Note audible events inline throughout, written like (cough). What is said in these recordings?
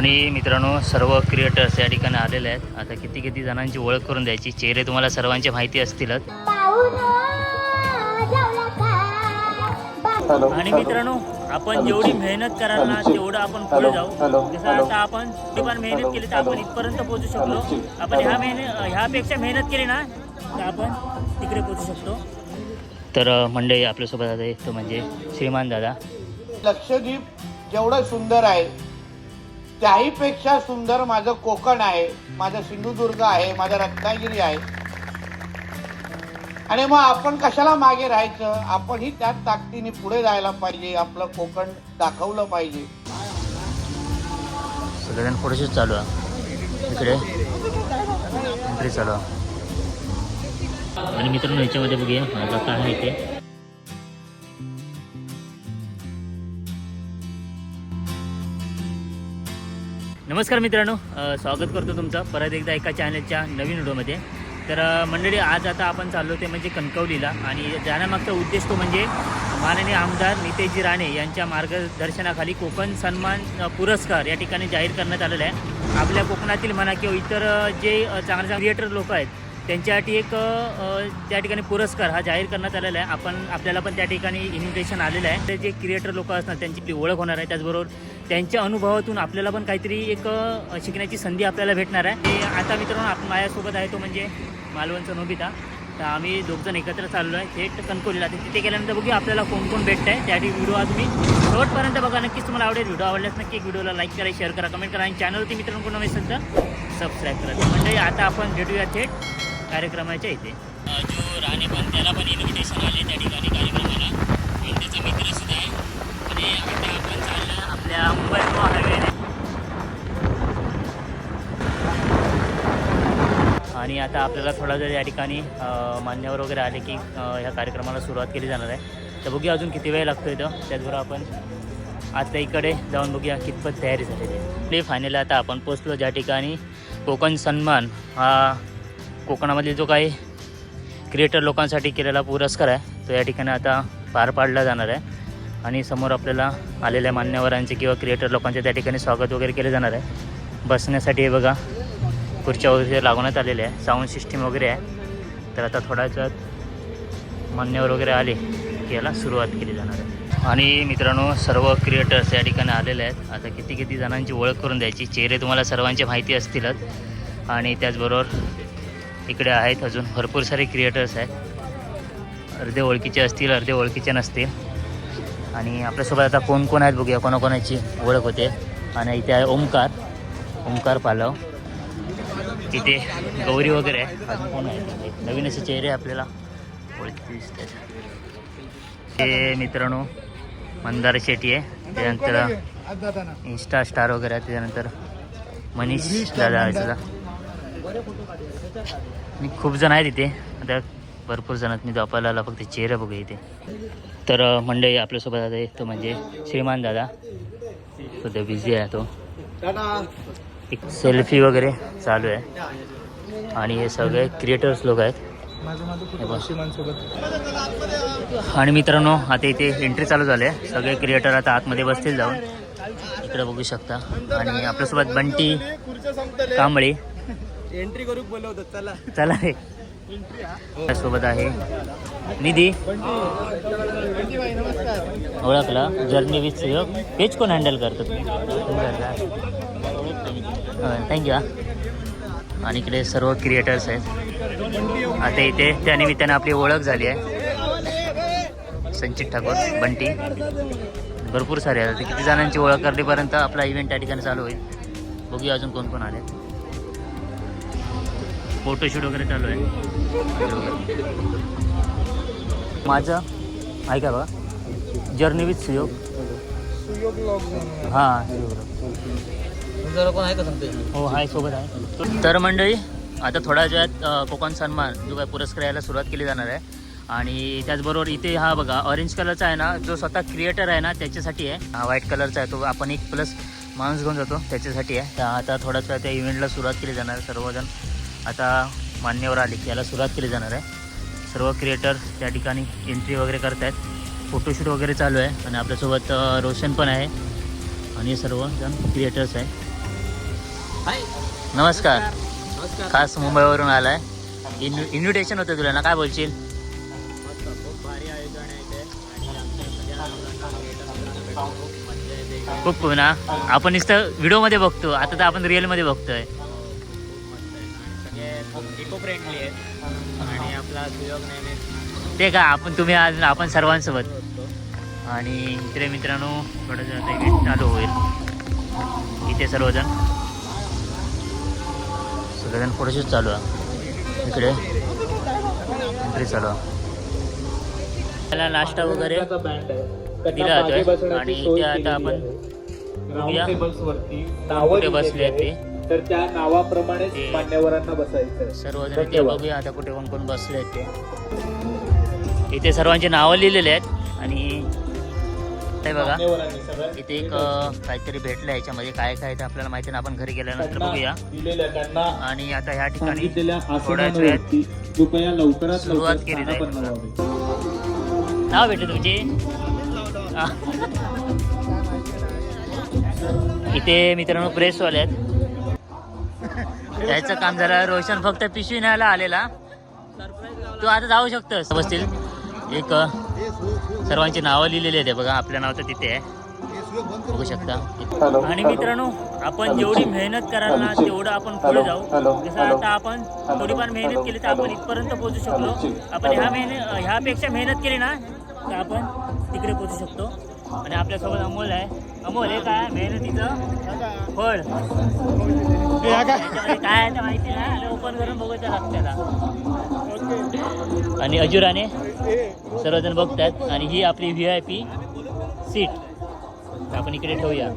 आणि मित्रांनो सर्व क्रिएटर्स या ठिकाणी आलेले आहेत. आता किती किती जणांची ओळख करून द्यायची. चेहरे तुम्हाला सर्वांची माहिती असतीलच. आणि मित्रांनो आपण जेवढी मेहनत कराल ना तेवढं आपण पुढे जाऊ. जसं आता आपण ती पण मेहनत केली तर आपण इथपर्यंत पोहोचू शकलो. आपण ह्या मेहनत ह्यापेक्षा मेहनत केली ना तर आपण तिकडे पोहोचू शकतो. तर मंडळी आपल्यासोबत आता एक तो म्हणजे श्रीमान दादा. लक्षद्वीप जेवढं सुंदर आहे त्याहीपेक्षा सुंदर माझं कोकण आहे माझं सिंधुदुर्ग आहे माझं रत्नागिरी आहे. आणि मग आपण कशाला मागे राहायचं? आपणही त्याच ताकदीने पुढे जायला पाहिजे आपलं कोकण दाखवलं पाहिजे. सगळेजण फोटोशूट चालू आहे. इकडे. एंट्री चालू आहे. आणि मित्रांनो याच्यामध्ये बघूया माझा काय आहे ते नमस्कार मित्रांनो स्वागत करतो तुमचं परत एकदा एका चॅनलच्या नवीन व्हिडिओमध्ये. तर मंडळी आज आता आपण चाललो ते म्हणजे कणकवलीला आणि जाण्यामागचा उद्देश तो म्हणजे माननीय आमदार नितेशजी राणे यांच्या मार्गदर्शनाखाली कोकण सन्मान पुरस्कार या ठिकाणी जाहीर करण्यात आलेला आहे. आपल्या कोकणातील म्हणा किंवा इतर जे चांगले चांगले क्रिएटर लोक आहेत त्यांच्यासाठी एक त्या ठिकाणी पुरस्कार हा जाहीर करण्यात आलेला आहे. आपण आपल्याला पण त्या ठिकाणी इन्व्हिटेशन आलेलं आहे. ते जे क्रिएटर लोक असणार त्यांची ओळख होणार आहे. त्याचबरोबर त्यांच्या अनुभवातून आपल्याला पण काहीतरी एक शिकण्याची संधी आपल्याला भेटणार आहे. ते आता मित्रांनो आपण माझ्यासोबत आहे तो म्हणजे मालवणचा नोबिता. तर आम्ही दोघजण एकत्र चाललो आहे. थेट कणकोलीला तर तिथे गेल्यानंतर बघूया आपल्याला कोण कोण भेटतं आहे. त्यासाठी व्हिडिओ आज मी शेवटपर्यंत बघा. नक्कीच तुम्हाला आवडेल व्हिडिओ. आवडल्यास नक्की एक व्हिडिओला लाईक करा शेअर करा कमेंट करा. आणि चॅनलवरती मित्रांनो कोण नवीन असेल तर सबस्क्राईब करा. म्हणजे आता आपण भेटूया थेट कार्यक्रमाच्या इथे. जो राणे पण त्याला पण इन्व्हिटेशन आले त्या ठिकाणी कार्यक्रम आता आपल्याला थोडा जर या ठिकाणी मान्यवर वगैरे आले की ह्या कार्यक्रमाला सुरुवात केली जाणार आहे. तर बघूया अजून किती वेळ लागतो इथं त्याचबरोबर आपण आता इकडे जाऊन बघूया कितपत तयारी झालेली आहे. फायनली आता आपण पोचलो ज्या ठिकाणी कोकण सन्मान हा कोकणामधील जो काही क्रिएटर लोकांसाठी केलेला पुरस्कार आहे तो या ठिकाणी आता पार पाडला जाणार आहे. आणि समोर आपल्याला आलेल्या मान्यवरांचे किंवा क्रिएटर लोकांचे त्या ठिकाणी स्वागत वगैरे केले जाणार आहे. बसण्यासाठी हे बघा. खुर्च्या वगैरे लागवण्यात आलेल्या आहे. साऊंड सिस्टीम वगैरे आहे. तर आता थोड्याच मान्यवर वगैरे आले की याला सुरुवात केली जाणार आहे. आणि मित्रांनो सर्व क्रिएटर्स या ठिकाणी आलेले आहेत. आता किती किती जणांची ओळख करून द्यायची? चेहरे तुम्हाला सर्वांची माहिती असतीलच. आणि त्याचबरोबर इकडे आहेत अजून भरपूर सारे क्रिएटर्स आहेत. अर्धे ओळखीचे असतील अर्धे ओळखीचे नसतील. आणि आपल्यासोबत आता कोण कोण आहेत बघूया. कोणाकोणाची ओळख होते. आणि इथे आहे ओमकार. ओमकार पालव. तिथे गौरी वगैरे आहे. अजून कोण आहे? तिथे? नवीन असे चेहरे आपल्याला ओळखी दिसतात ते मित्रांनो मंदार शेट्टी आहे. त्यानंतर इन्स्टा स्टार वगैरे आहे. त्याच्यानंतर मनीष दादा आहे मी खूप जण आहे तिथे आता भरपूर जणात मी जपायला आला फक्त चेहरा बघू इथे. तर मंडळी आपल्यासोबत आता येतो म्हणजे श्रीमान दादा. सध्या बिझी आहे तो. एक सेल्फी वगैरे चालू आहे. आणि हे सगळे क्रिएटर्स लोक आहेत. आणि मित्रांनो आता इथे एंट्री चालू झाली आहे. सगळे क्रिएटर आता आतमध्ये बसतील जाऊन. इकडे बघू शकता. आणि आपल्यासोबत बंटी कांबळे. एंट्री करू बोलवतो चला. चला रे. सोबत आहे. निधी. ओळखला. जर्नी विथ पेज कोण हँडल करतो थँक्यू आणि इकडे सर्व क्रिएटर्स आहेत. आता इथे त्या निमित्ताने आपली ओळख झाली आहे. संचित ठाकूर बंटी. भरपूर सारे आहेत. किती जणांची ओळख करण्यापर्यंत आपला इव्हेंट त्या ठिकाणी चालू होईल. बघूया अजून कोण कोण आले. फोटोशूट वगैरे चालू आहे. माझं ऐका बघा. जर्नी विथ सुयोग हां कोण आहे का हो हाय सोबत आहे. तर मंडळी आता थोड्या वेळात कोकण सन्मान जो काय पुरस्कार यायला सुरुवात केली जाणार आहे. आणि त्याचबरोबर इथे हा बघा ऑरेंज कलरचा आहे ना जो स्वतः क्रिएटर आहे ना त्याच्यासाठी आहे. हा व्हाईट कलरचा आहे तो आपण एक प्लस माणूस घेऊन जातो त्याच्यासाठी आहे. तर आता थोड्याच त्या इव्हेंटला सुरुवात केली जाणार आहे सर्वजण आता मान्यवर आले की याला सुरुवात केली जाणार आहे. सर्व क्रिएटर त्या ठिकाणी एंट्री वगैरे करत आहेत फोटोशूट वगैरे चालू आहे आणि आपल्यासोबत रोशन पण आहे. आणि सर्वजण क्रिएटर्स आहे. नमस्कार. नमस्कार. खास मुंबईवरून आलाय. इन्व्हि इन्व्हिटेशन होतं तुला ना? काय बोलशील? खूप भारी आयोजन आहे इथे. आणि आमच्या सगळ्या मुलांना creators ला भेटून खूप मजा येते खूप खूप ना? आपण नुसतं व्हिडिओमध्ये बघतो. आता तर आपण रिअलमध्ये बघतोय. खूप मस्त आहे आणि सगळे खूप इको फ्रेंडली आहेत. आणि आपला सुयोग ते का? आपण तुम्ही आज आपण सर्वांसोबत. असतो आणि इकडे मित्रांनो थोडंसं आता इव्हेंट चालू होईल. इथे सर्वजण. सगळेजण फोटोशूट चालू आहे. इकडे एंट्री चालू आहे. त्याला नाश्ता वगैरे दिला जातोय. आणि इथे आता आपण बघूया. कुठे बसले ते? तर त्या नावाप्रमाणेच मान्यवरांना बसायचं सर्वजण इथे बघूया आता कुठे कोण कोण बसले ते. इथे सर्वांची नावं लिहिलेले आहेत. आणि ते बघा. इथे एक काहीतरी भेटलं याच्यामध्ये. काय काय ते आपल्याला माहिती नाही. आपण घरी गेल्यानंतर बघूया. आणि आता ह्या ठिकाणी थोड्याच वेळात सुरुवात केली जाईल. नाव भेटले तुमचे. इथे मित्रांनो प्रेसवाले आहेत. त्याचं काम झालं. रोशन फक्त पिशवी न्यायला आलेला. तू आता जाऊ शकतोस. बसतील एक सर्वांची नावं लिहिलेली आहेत बघा आपलं नाव तर तिथे आहे. बघू शकता. आणि मित्रांनो आपण जेवढी मेहनत कराल ना तेवढं आपण पुढे जाऊ. जसं आता आपण थोडीफार मेहनत केली तर आपण इथपर्यंत पोहोचू शकलो. आपण ह्या मेहनत ह्यापेक्षा मेहनत केली ना तर आपण तिकडे पोहोचू शकतो. आणि आपल्यासोबत अमोल आहे. अमोल हे काय? मेहनतीचं फळ. काय? आहे माहिती नाही. आणि ओपन करून बघायचं लागतं त्याला आणि अजुराने सर्वजण बघतात आणि ही आपली व्ही आय पी सीट आपण इकडे ठेवूया.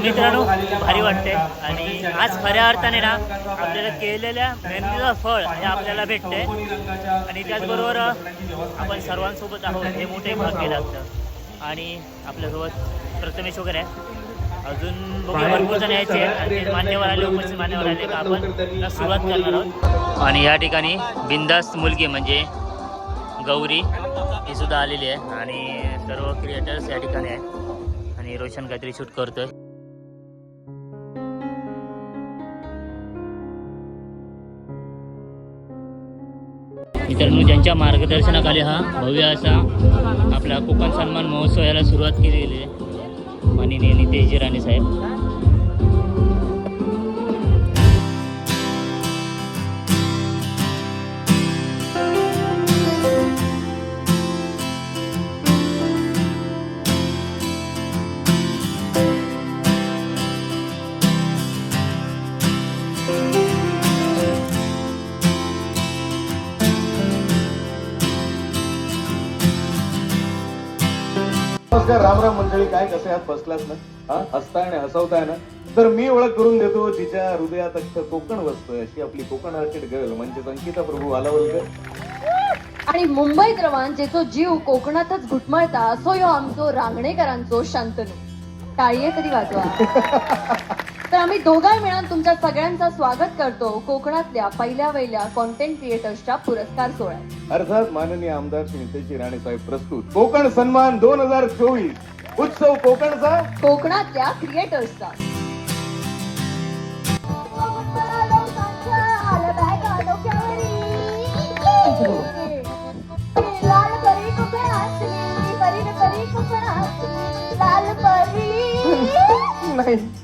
मित्रांनो भारी वाटते. आणि आज खऱ्या अर्थाने ना आपल्याला केलेल्या मेहनतीचं फळ हे आपल्याला भेटते आणि त्याचबरोबर आपण सर्वांसोबत आहोत. हे मोठे भाग्य लागतं. आणि आपल्यासोबत प्रथमेश वगैरे आहे अजून भरपूर जण यायचे आणि मान्यवर आले उपस्थित मान्यवर आले का आपण सुरुवात करणार आहोत. आणि या ठिकाणी बिंदास्त मुलगी म्हणजे गौरी ही सुद्धा आलेली आहे. आणि सर्व क्रिएटर्स या ठिकाणी आहेत. आणि रोशन काहीतरी शूट करतोय. मित्रांनो ज्यांच्या मार्गदर्शनाखाली हा भव्य असा आपला कोकण सन्मान महोत्सवाला सुरुवात केलेली आहे. माननीय नितेशजी राणे साहेब. नमस्कार राम राम मंडळी. काय कसे आहात बसलात ना? हा? हसताय ना हसवताय ना? तर मी ओळख करून देतो जिच्या हृदयात अख्खं कोकण वसतोय अशी आपली कोकण आर्किड गर्ल म्हणजे संकिता प्रभू आलावलकर. आणि मुंबईत रवान जेचो जीव कोकणातच घुटमळता असो यो आमचो रांगणेकरांचो शांतनू. टाळीये तरी वाजवा. (laughs) तर आम्ही दोघां मिळून तुमच्या सगळ्यांचं स्वागत करतो कोकणातल्या पहिल्या वहिल्या कॉन्टेंट क्रिएटर्सच्या पुरस्कार सोहळ्यात. अर्थात माननीय आमदार श्री नितेशजी राणे साहेब प्रस्तुत. कोकण सन्मान दोन हजार चोवीस. उत्सव कोकणचा? कोकणातल्या क्रिएटर्सचा बांगडो (laughs)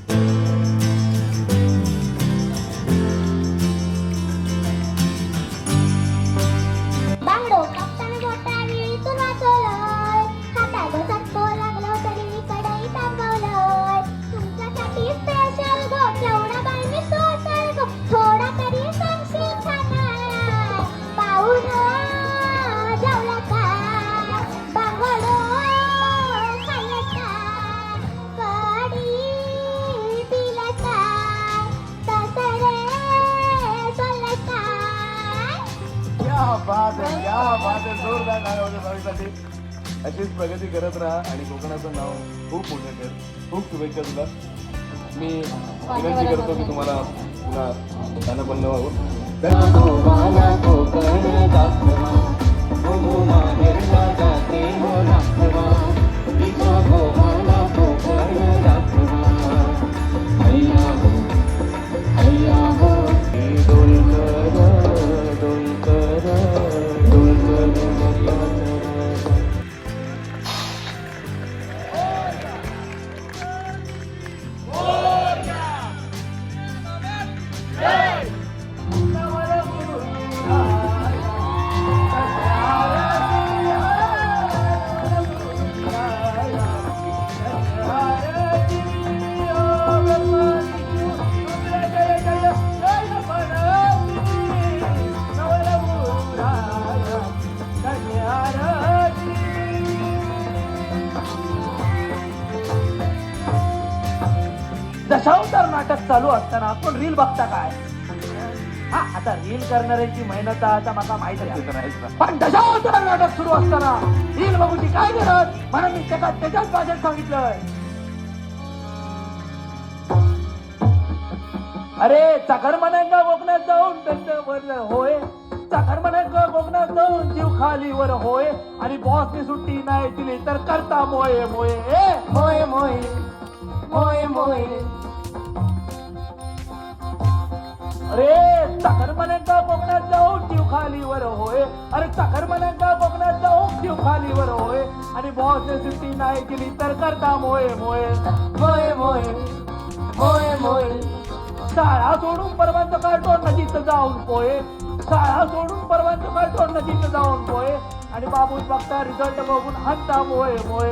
अशीच प्रगती करत राहा आणि कोकणाचं नाव खूप मोठं कर. खूप शुभेच्छा तुला. मी विनंती करतो की तुम्हाला पुन्हा स्थानपन्न व्हावं रील बघता काय? हा आता रील करणाऱ्याची मेहनत आता मला माहीत आहे. पण दशावतार नाटक सुरू असताना रील बघूची काय गरज? म्हणून मी त्याच्या त्याच्याच भाषेत सांगितलंय. अरे चाकर का कोकणात जाऊन त्यांचं वर होय. चाकर का कोकणात जाऊन जीव खाली वर होय. आणि बॉसने सुट्टी नाही दिली तर करता मोये मोये. मोये मोये. मोये मोये. अरे चाकर कोकणात जाऊन जीव खालीवर होय. अरे चाकर कोकणात जाऊन जीव खालीवर होय. आणि बॉसने सुट्टी नाही केली तर करता मोय मोय मोय मोय मोय मोय. शाळा सोडून परवांचं काढतो नदीत जाऊन पोय. शाळा सोडून परवांचं काढतो नदीत जाऊन पोय. आणि बाबूच बघता रिझल्ट बघून हत्ता मोय मोय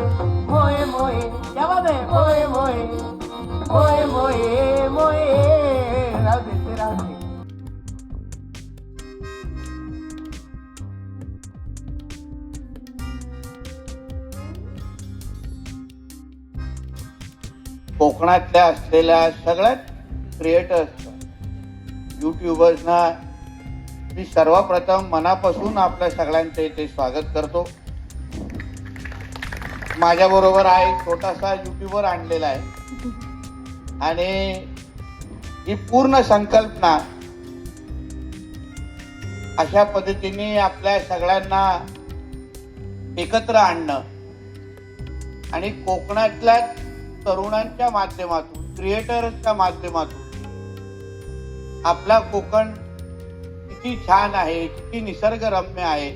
मोय मोय. तेव्हा मोय मोय मोय मोय मोय. कोकणातल्या असलेल्या सगळ्यात क्रिएटर्स युट्यूबर्सना मी सर्वप्रथम मनापासून आपल्या सगळ्यांचं इथे स्वागत करतो. माझ्याबरोबर हा एक छोटासा युट्यूबर आणलेला आहे. आणि ही पूर्ण संकल्पना अशा पद्धतीने आपल्या सगळ्यांना एकत्र आणणं आणि कोकणातल्या तरुणांच्या माध्यमातून क्रिएटर्सच्या माध्यमातून. आपला कोकण किती छान आहे किती निसर्गरम्य आहे.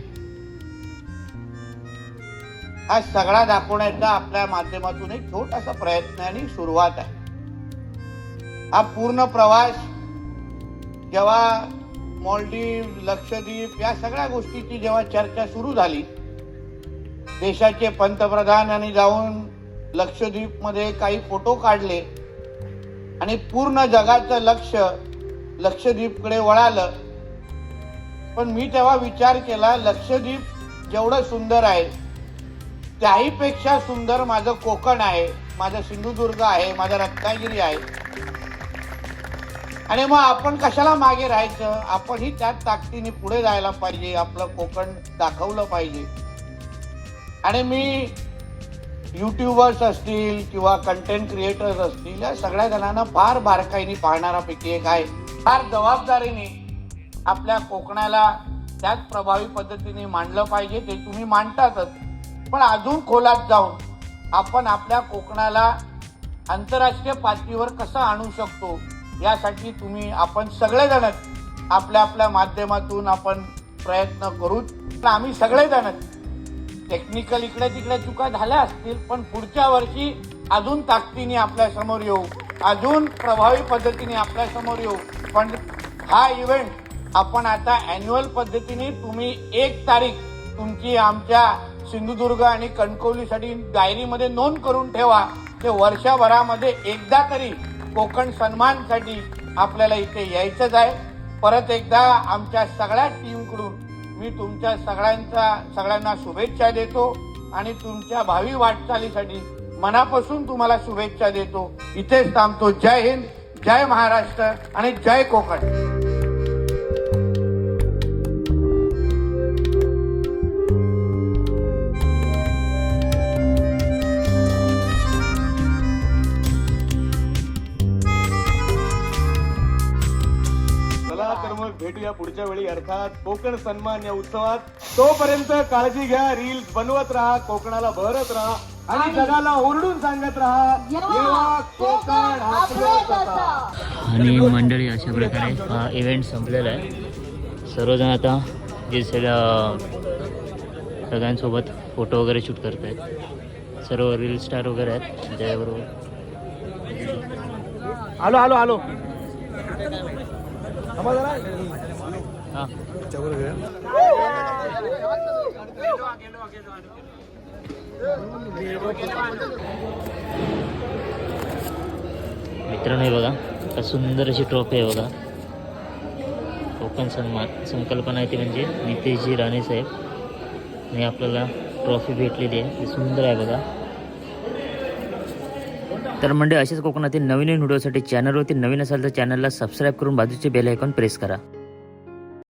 हा सगळा दाखवण्याचा आपल्या माध्यमातून एक छोटासा प्रयत्न आणि सुरुवात आहे. हा पूर्ण प्रवास जेव्हा मॉलडीव लक्षद्वीप या सगळ्या गोष्टीची जेव्हा चर्चा सुरू झाली देशाचे पंतप्रधान आणि जाऊन लक्षद्वीपमध्ये काही फोटो काढले आणि पूर्ण जगाचं लक्ष लक्षद्वीपकडे वळालं. पण मी तेव्हा विचार केला लक्षद्वीप जेवढं सुंदर आहे त्याहीपेक्षा सुंदर माझं कोकण आहे माझं सिंधुदुर्ग आहे माझं रत्नागिरी आहे. आणि मग आपण कशाला मागे राहायचं? आपणही त्याच ताकदीने पुढे जायला पाहिजे आपलं कोकण दाखवलं पाहिजे. आणि मी युट्यूबर्स असतील किंवा कंटेंट क्रिएटर्स असतील या सगळ्या जणांना फार बारकाईने पाहणारापैकी एक आहे. फार जबाबदारीने आपल्या कोकणाला त्याच प्रभावी पद्धतीने मांडलं पाहिजे ते तुम्ही मांडतातच. पण अजून खोलात जाऊन आपण आपल्या कोकणाला आंतरराष्ट्रीय पातळीवर कसं आणू शकतो यासाठी तुम्ही आपण सगळेजणच आपल्या आपल्या माध्यमातून आपण प्रयत्न करूच. पण आम्ही सगळेजणच टेक्निकल इकडे तिकडे चुका झाल्या असतील पण पुढच्या वर्षी अजून ताकदीने आपल्यासमोर येऊ. अजून प्रभावी पद्धतीने आपल्यासमोर येऊ. पण हा इव्हेंट आपण आता अॅन्युअल पद्धतीने तुम्ही एक तारीख तुमची आमच्या सिंधुदुर्ग आणि कणकवलीसाठी डायरीमध्ये नोंद करून ठेवा. ते वर्षभरामध्ये एकदा तरी कोकण सन्मानसाठी आपल्याला इथे यायचंच आहे. परत एकदा आमच्या सगळ्या टीमकडून मी तुमच्या सगळ्यांचा सगळ्यांना शुभेच्छा देतो आणि तुमच्या भावी वाटचालीसाठी मनापासून तुम्हाला शुभेच्छा देतो. इथेच थांबतो. जय हिंद जय महाराष्ट्र आणि जय कोकण. भेटूया पुढच्या वेळी अर्थात कोकण सन्मान या उत्सवात. तोपर्यंत काळजी घ्या रील्स बनवत राहा कोकणाला बहरत राहा आणि जगाला ओरडून सांगत राहा येवा कोकण आणि मंडळी अशा प्रकारे हा इव्हेंट संपलेला आहे. सर्वजण आता जे सगळं सगळ्यांसोबत फोटो वगैरे शूट करत आहेत सर्व रील स्टार वगैरे आहेत त्याच्याबरोबर. आलो आलो आलो हां मित्रांनो बघा का सुंदर अशी ट्रॉफी आहे बघा. कोकण सन्मान संकल्पना आहे ती म्हणजे नितेशजी राणे साहेब. आणि आपल्याला ट्रॉफी भेटलेली आहे. ती सुंदर आहे बघा. तर म्हणजे असेच कोकणातील नवीन नवीन व्हिडिओसाठी चॅनलवरती नवीन असाल तर चॅनलला सबस्क्राईब करून बाजूचे बेल आयकॉन प्रेस करा.